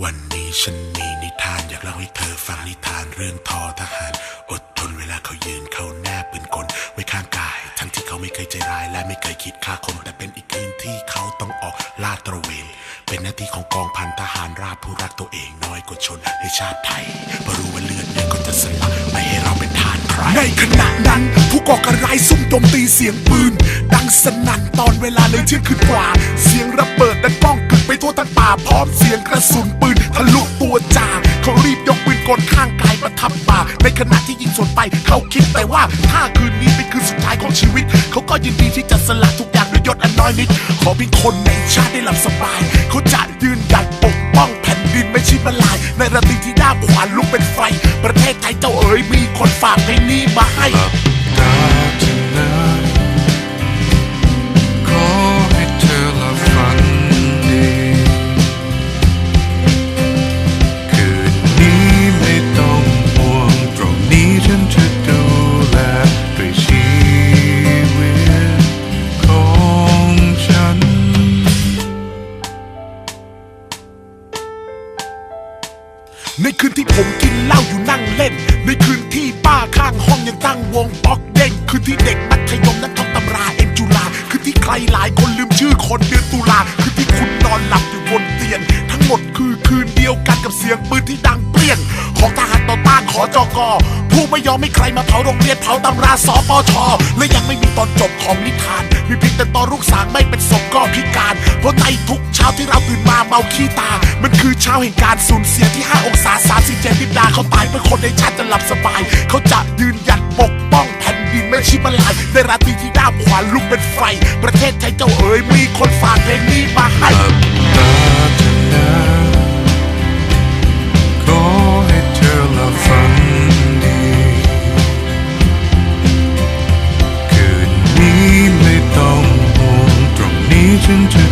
วันนี้ฉันมีนิทานอยากเล่าให้เธอฟังนิทานเรื่องทอทหาร อดทนเวลาเขายืนเขาแนบปืนกลไว้ข้างกาย ทั้งที่เขาไม่เคยใจร้ายและไม่เคยคิดฆ่าคนแต่เป็นอีกคืนที่เขาต้องออกลาดตระเวน เป็นหน้าที่ของกองพันทหารราบผู้รักตัวเองน้อยกว่าชนในชาติไทยเพราะรู้ว่าเลือดเนี่ยก็จะสลักไม่ให้เราเป็นทานใครในขณะนั้นผู้ก่อการร้ายซุ่มโจมตีเสียงปืน ดังสนั่นตอนเวลาเลยเที่ยงคืนกว่า เสียงระเบิดดังก้อง ไปทั่วทั้งป่าพร้อมเสียงกระสุนปืนทะลุตัวจ่าเขารีบยกปืนกลข้างกายประทับบ่าในขณะที่ยิงสวนไปเขาคิดแต่ว่าถ้าคืนนี้เป็นคืนสุดท้ายของชีวิต เขาก็ยินดีที่จะสละทุกอย่างด้วยยศอันน้อยนิด ขอเพียงคนในชาติได้หลับสบาย เขาจะยืนหยัดปกป้องแผ่นดินไม่ช่มาลาย ในระดับที่ด้าขวานลุกเป็นไฟ ประเทศไทยเจ้าเอ๋ยมีคนฝากเพลงนี้มาให้ ในคืนที่ผมกินเหล้าอยู่นั่งเล่น ในคืนที่ป้าข้างห้องยังตั้งวงป๊อกเด้งคืนที่เด็กมัธยมนั้นท่องตำราเอ็นจุฬาคืนที่ใครหลายคนลืมชื่อคนเดือนตุลาคืนที่คุณนอนหลับอยู่บนเตียง ทั้งหมดคือคืนเดียวกันกับเสียงปืนที่ดังเปรี้ยง ของทหารต่อต้านขอจอกอผู้ไม่ยอมให้ใครมาเผาโรงเรียนเผาตำราสปชและยังไม่มีตอนจบของนิทานมีเพียงแต่ตอนลูกสางไม่เป็นศพก็พิการเพราะในทุก ช้าที่เราตื่นมาเมาขี้ตา มันคือเช้าแห่งการสูญเสียที่ 5 องศาสาสิเจนิดาเขาตายเพื่อคนในชาติจะหลับสบาย เขาจะยืนหยัดปกป้องแผ่นดินไม่ชิมลายในราตรีที่ด้ามขวาลุกเป็นไฟ ประเทศไทยเจ้าเอ๋ยมีคนฝากเพลงนี้มาให้ขอให้เธอละฟังคืนนี้ไม่ต้องห่วงตรงนี้ฉันจะ